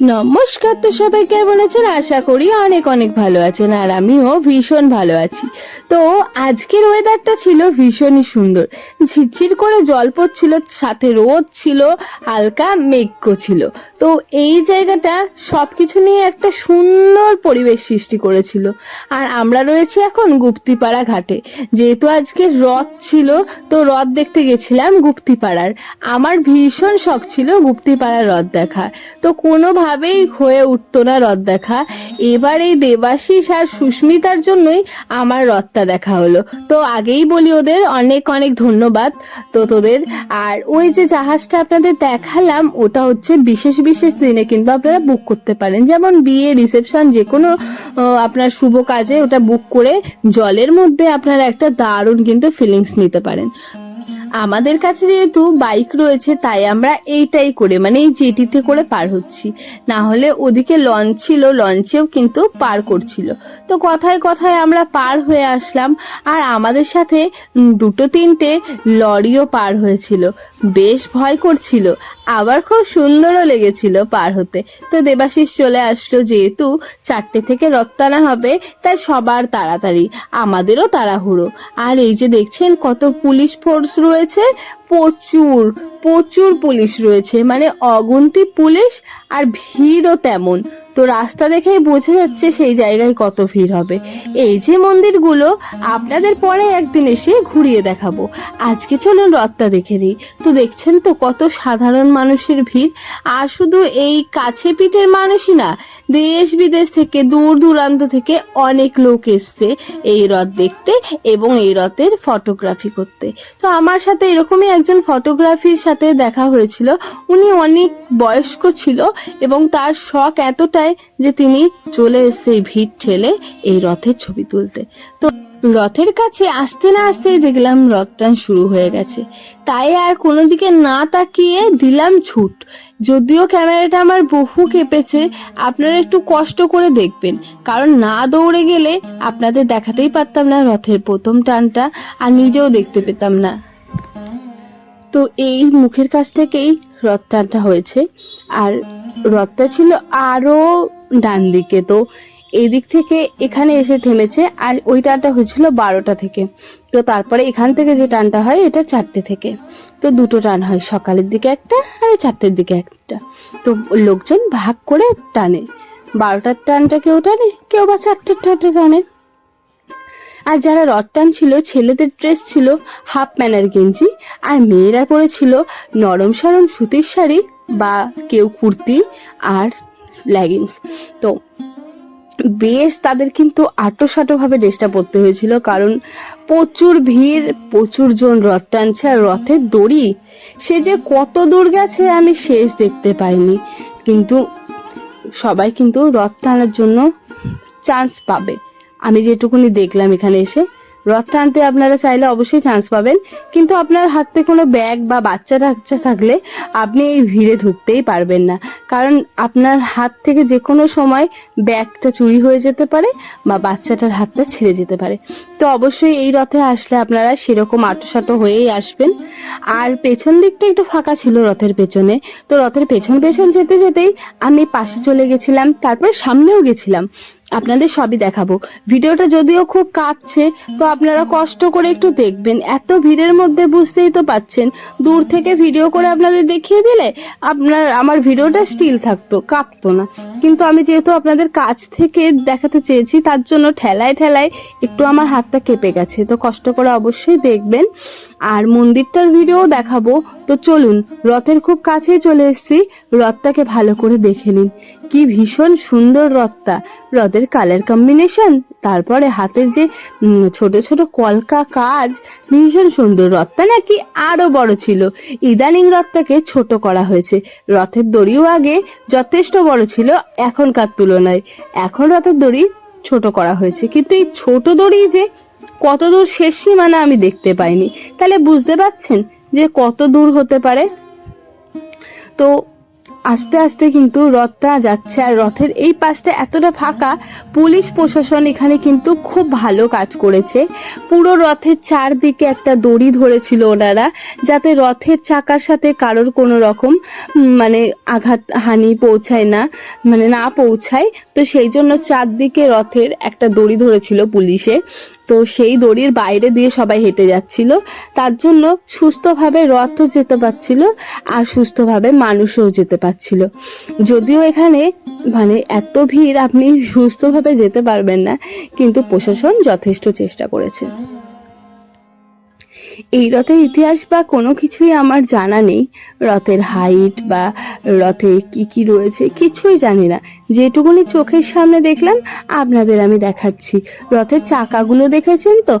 নমস্কার তো সবাই কেমন আছেন আশা করি অনেক অনেক ভালো আছেন, আর আমিও ভীষণ ভালো আছি। তো আজকের ওয়েদারটা ছিল ভীষণই সুন্দর। ঝিরঝির করে জল পড়ছিল, সাথে রোদ ছিল, হালকা মেঘ ছিল। তো এই জায়গাটা সব কিছু নিয়ে একটা সুন্দর পরিবেশ সৃষ্টি করেছিল। আর আমরা রয়েছি এখন গুপ্তিপাড়া ঘাটে। যেহেতু আজকে রথ ছিল, তো রথ দেখতে গেছিলাম গুপ্তিপাড়ার। আমার ভীষণ শখ ছিল গুপ্তিপাড়ার রথ দেখার। তো কোনোভাবেই হয়ে উঠতো না রথ দেখা। এবার এই দেবাশিস আর সুস্মিতার জন্যই আমার রথটা দেখা হলো। তো আগেই বলি ওদের অনেক অনেক ধন্যবাদ তো তোদের। আর ওই যে জাহাজটা আপনাদের দেখালাম, ওটা হচ্ছে বিশেষ বিশেষ দিনে কিন্তু আপনারা বুক করতে পারেন। যেমন বিয়ে রিসেপশন যে কোনো আপনার শুভ কাজে ওটা বুক করে জলের মধ্যে আপনারা একটা দারুণ কিন্তু ফিলিংস নিতে পারেন। আমাদের কাছে যেহেতু বাইক রয়েছে, তাই আমরা এইটাই করে মানে এই জেটিতে করে পার হচ্ছি। না হলে ওদিকে লঞ্চ ছিল লঞ্চেও কিন্তু পার করছিল। তো কথায় কথায় আমরা পার হয়ে আসলাম, আর আমাদের সাথে দুটো তিনটে লরিও পার হয়েছিল। বেশ ভয় করছিল। আবার খুব সুন্দরও লেগেছিল পার হতে। তো দেবাশিস চলে আসলো যেহেতু চারটে থেকে রপ্তানা হবে, তাই সবার তাড়াতাড়ি, আমাদেরও তাড়াহুড়ো। আর এই যে দেখছেন কত পুলিশ ফোর্স রয়েছে? প্রচুর প্রচুর পুলিশ রয়েছে মানে অগুন্তি পুলিশ আর ভিড়ও তেমন। তো রাস্তা দেখেই বোঝা যাচ্ছে সেই জায়গায় কত ভিড় হবে। এই যে মন্দিরগুলো, আপনাদের পরে একদিন এসে ঘুরিয়ে দেখাবো। আজকে চলুন রথটা দেখে নিই। তো দেখছেন তো কত সাধারণ মানুষের ভিড়। আর শুধু এই কাছে পিঠের মানুষই না, দেশ বিদেশ থেকে, দূর দূরান্ত থেকে অনেক লোক এসছে এই রথ দেখতে এবং এই রথের ফটোগ্রাফি করতে। তো আমার সাথে এরকমই একজন ফটোগ্রাফির সাথে দেখা হয়েছিল। উনি অনেক বয়স্ক ছিল এবং তার শখ এতটাই যে তিনি চলে এই ভিড় ঠেলে এই রথের ছবি তুলতে। তো রথের কাছে আসতে না আসতেই দেখলাম রথটান শুরু হয়ে গেছে। তাই আর কোনো দিকে না তাকিয়ে দিলাম ছুট। যদিও ক্যামেরাটা আমার বহু কেঁপেছে, আপনারা একটু কষ্ট করে দেখবেন। কারণ না দৌড়ে গেলে আপনাদের দেখাতেই পারতাম না রথের প্রথম টানটা আর নিজেও দেখতে পেতাম না। তো এই মুখের কাছ থেকেই রথ টানটা হয়েছে। আর রথটা ছিল আরও ডান দিকে, তো এদিক থেকে এখানে এসে থেমেছে আর ওই টানটা হয়েছিল বারোটা থেকে। তো তারপরে এখান থেকে যে টানটা হয়, এটা চারটে থেকে। তো দুটো টান হয়, সকালের দিকে একটা আর এই চারটের দিকে একটা। তো লোকজন ভাগ করে টানে। বারোটার টানটা কেউ টানে, কেউ বা চারটের টানটা টানে। আর যারা রথ টান ছিল, ছেলেদের ড্রেস ছিল হাফ প্যানার গেঞ্জি, আর মেয়েরা পরেছিল নরম সরম সুতির শাড়ি বা কেউ কুর্তি আর লেগিংস তো বেশ তাদের কিন্তু আটো ভাবে ড্রেসটা পরতে হয়েছিল, কারণ প্রচুর ভিড়, প্রচুর জন রথ টানছে আর রথের দড়ি। সে যে কত দূর গেছে আমি শেষ দেখতে পাইনি, কিন্তু সবাই কিন্তু রথ টানার জন্য চান্স পাবে। আমি যেটুকুনি দেখলাম এখানে এসে, রথ টানতে আপনারা চাইলে অবশ্যই চান্স পাবেন। কিন্তু আপনার হাতে কোনো ব্যাগ বা বাচ্চা কাচ্চা থাকলে আপনি এই ভিড়ে ঢুকতেই পারবেন না। কারণ আপনার হাত থেকে যে কোনো সময় ব্যাগটা চুরি হয়ে যেতে পারে বা বাচ্চাটার হাতটা ছেড়ে যেতে পারে। তো অবশ্যই এই রথে আসলে আপনারা সেরকম আটোসাটো হয়েই আসবেন। আর পেছন দিকটা একটু ফাঁকা ছিল রথের পেছনে। তো রথের পেছন পেছন যেতে যেতেই আমি পাশে চলে গেছিলাম, তারপরে সামনেও গেছিলাম। আপনাদের সবই দেখাবো। ভিডিওটা যদিও খুব কাঁপছে, তো আপনারা কষ্ট করে একটু দেখবেন। এত ভিড়ের মধ্যে বুঝতেই তো পাচ্ছেন। দূর থেকে ভিডিও করে আপনাদের দেখিয়ে দিলে আপনার, আমার ভিডিওটা স্টিল থাকতো, কাঁপতো না। কিন্তু আমি যেহেতু আপনাদের কাছ থেকে দেখাতে চেয়েছি, তার জন্য ঠেলায় ঠেলায় একটু আমার হাতটা কেঁপে গেছে। তো কষ্ট করে অবশ্যই দেখবেন। আর মন্দিরটার ভিডিও দেখাবো। তো চলুন, রথের খুব কাছেই চলে এসেছি। রথটাকে ভালো করে দেখে নিন। কি ভীষণ সুন্দর রথটা। রথের কালার কম্বিনেশন, তারপরে হাতের যে ছোট ছোট কলকা কাজ, ভীষণ সুন্দর। রথটা নাকি আরও বড় ছিল। ইদানিং রথটাকে ছোট করা হয়েছে। রথের দড়িও আগে যথেষ্ট বড় ছিল, এখনকার তুলনায়। এখন রথের দড়ি ছোট করা হয়েছে। কিন্তু এই ছোট দড়ি যে কত দূর শেষ সীমানা আমি দেখতে পাইনি। তাহলে বুঝতে পারছেন যে কত দূর হতে পারে? তো আস্তে আস্তে কিন্তু রথটা যাচ্ছে আর রথের এই পাশটা এতটা ফাঁকা, পুলিশ প্রশাসন এখানে কিন্তু খুব ভালো কাজ করেছে। পুরো রথের চারদিকে একটা দড়ি ধরেছিল ওনারা, যাতে রথের চাকার সাথে কারোর কোনো রকম মানে আঘাত, হানি পৌঁছায় না মানে না পৌঁছায়। তো সেই জন্য চারদিকে রথের একটা দড়ি ধরেছিল পুলিশে। তো সেই দড়ির বাইরে দিয়ে সবাই হেঁটে যাচ্ছিল। তার জন্য সুস্থভাবে রথও যেতে পারছিল আর সুস্থভাবে মানুষও যেতে পারছিল। যদিও এখানে মানে এত ভিড়, আপনি সুস্থভাবে যেতে পারবেন না, কিন্তু প্রশাসন যথেষ্ট চেষ্টা করেছে। এই রথের ইতিহাস বা কোনো কিছুই আমার জানা নেই। রথের হাইট বা রথে কি কি রয়েছে কিছুই জানি না। যেটুকুনি চোখের সামনে দেখলাম, আপনাদের আমি দেখাচ্ছি। রথের চাকাগুলো দেখেছেন তো?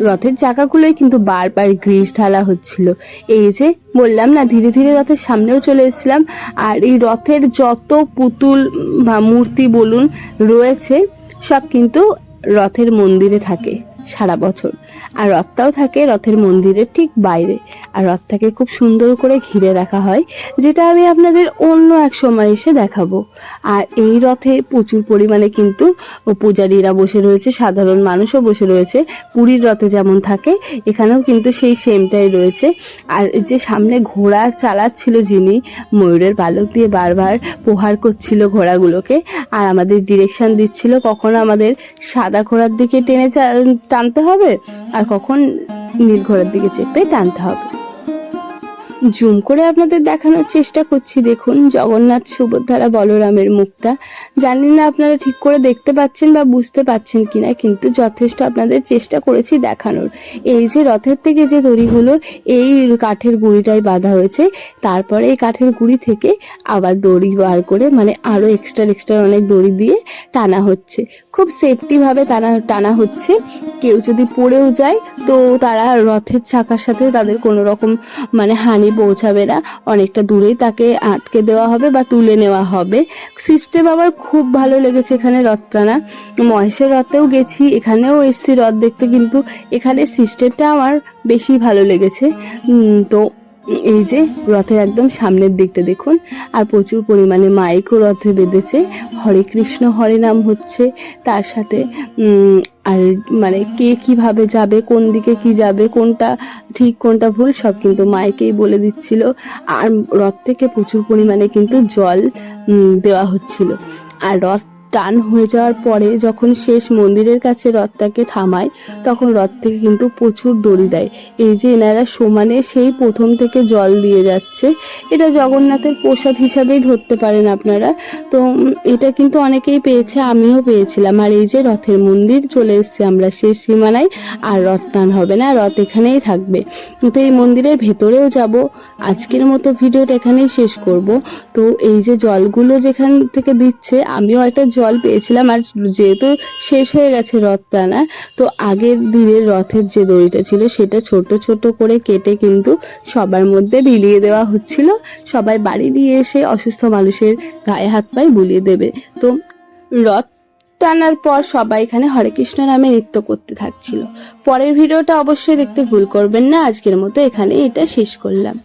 রথের চাকাগুলোই কিন্তু বারবার গ্রিস ঢালা হচ্ছিল। এই যে, বললাম না, ধীরে ধীরে রথের সামনেও চলে এসেছিলাম। আর এই রথের যত পুতুল বা মূর্তি বলুন রয়েছে, সব কিন্তু রথের মন্দিরে থাকে। সারা বছর। আর রথটাও থাকে রথের মন্দিরের ঠিক বাইরে। আর রথটাকে খুব সুন্দর করে ঘিরে রাখা হয়, যেটা আমি আপনাদের অন্য এক সময় এসে দেখাবো। আর এই রথে প্রচুর পরিমাণে কিন্তু পূজারীরা বসে রয়েছে, সাধারণ মানুষও বসে রয়েছে। পুরীর রথে যেমন থাকে, এখানেও কিন্তু সেই সেমটাই রয়েছে। আর যে সামনে ঘোড়া চালাচ্ছিল যিনি, ময়ূরের পালক দিয়ে বারবার প্রহার করছিল ঘোড়াগুলোকে। আর আমাদের ডিরেকশন দিচ্ছিল কখন আমাদের সাদা ঘোড়ার দিকে টেনে টানতে হবে আর কখন নীল ঘোড়ার দিকে চেপে টানতে হবে। জুম করে আপনাদের দেখানোর চেষ্টা করছি। দেখুন, জগন্নাথ সুভদ্রা বলরামের মুখটা। জানি না আপনারা ঠিক করে দেখতে পাচ্ছেন বা বুঝতে পাচ্ছেন কিনা, কিন্তু যথেষ্ট আপনাদের চেষ্টা করেছি দেখানোর। এই যে রথের থেকে যে দড়িগুলো, এই কাঠের গুঁড়িটাই বাঁধা হয়েছে, তারপরে এই কাঠের গুঁড়ি থেকে আবার দড়ি বার করে মানে আরও এক্সট্রা এক্সট্রা অনেক দড়ি দিয়ে টানা হচ্ছে। খুব সেফটিভাবে টানা টানা হচ্ছে। কেউ যদি পড়েও যায়, তো তারা রথের চাকার সাথে তাদের কোনো রকম মানে হানি পৌঁছাবে না। অনেকটা দূরেই তাকে আটকে দেওয়া হবে বা তুলে নেওয়া হবে। সিস্টেম আবার খুব ভালো লেগেছে এখানে রথ টানা মহেশের রথেও গেছি, এখানেও এসছি রথ দেখতে, কিন্তু এখানে সিস্টেমটা আমার বেশি ভালো লেগেছে। তো এই যে রথের একদম সামনের দিকটা দেখুন, আর প্রচুর পরিমাণে মাইকও রথে বেঁধেছে। হরে কৃষ্ণ, হরে নাম হচ্ছে। তার সাথে আর মানে কে কীভাবে যাবে, কোন দিকে কি যাবে, কোনটা ঠিক, কোনটা ভুল, সব কিন্তু মাইকেই বলে দিচ্ছিল। আর রথ থেকে প্রচুর পরিমাণে কিন্তু জল দেওয়া হচ্ছিল। আর রথ টান হয়ে যাওয়ার পরে যখন শেষ মন্দিরের কাছে রথটাকে থামায়, তখন রথ থেকে কিন্তু প্রচুর দড়ি দেয়। এই যে এনারা সমানে সেই প্রথম থেকে জল দিয়ে যাচ্ছে, এটা জগন্নাথের প্রসাদ হিসাবেই ধরতে পারেন আপনারা। তো এটা কিন্তু অনেকেই পেয়েছে, আমিও পেয়েছিলাম। আর এই যে রথের মন্দির, চলে এসেছি আমরা শেষ সীমানায়, আর রথ টান হবে না, রথ এখানেই থাকবে। তো এই মন্দিরের ভেতরেও যাব। আজকের মতো ভিডিওটা এখানেই শেষ করব। তো এই যে জলগুলো যেখান থেকে দিচ্ছে, আমিও একটা জল পেয়েছিলাম আর যেহেতু শেষ হয়ে গেছে রথ টানা তো আগের দিনের রথের যে দড়িটা ছিল সেটা ছোট ছোট করে কেটে কিন্তু সবার মধ্যে বিলিয়ে দেওয়া হচ্ছিল। সবাই বাড়ি নিয়ে এসে অসুস্থ মানুষের গায়ে হাত পায়ে বুলিয়ে দেবে। তো রথ টানার পর সবাই এখানে হরে কৃষ্ণ নামে নৃত্য করতে থাকছিল। পরের ভিডিওটা অবশ্যই দেখতে ভুল করবেন না। আজকের মতো এখানে এটা শেষ করলাম।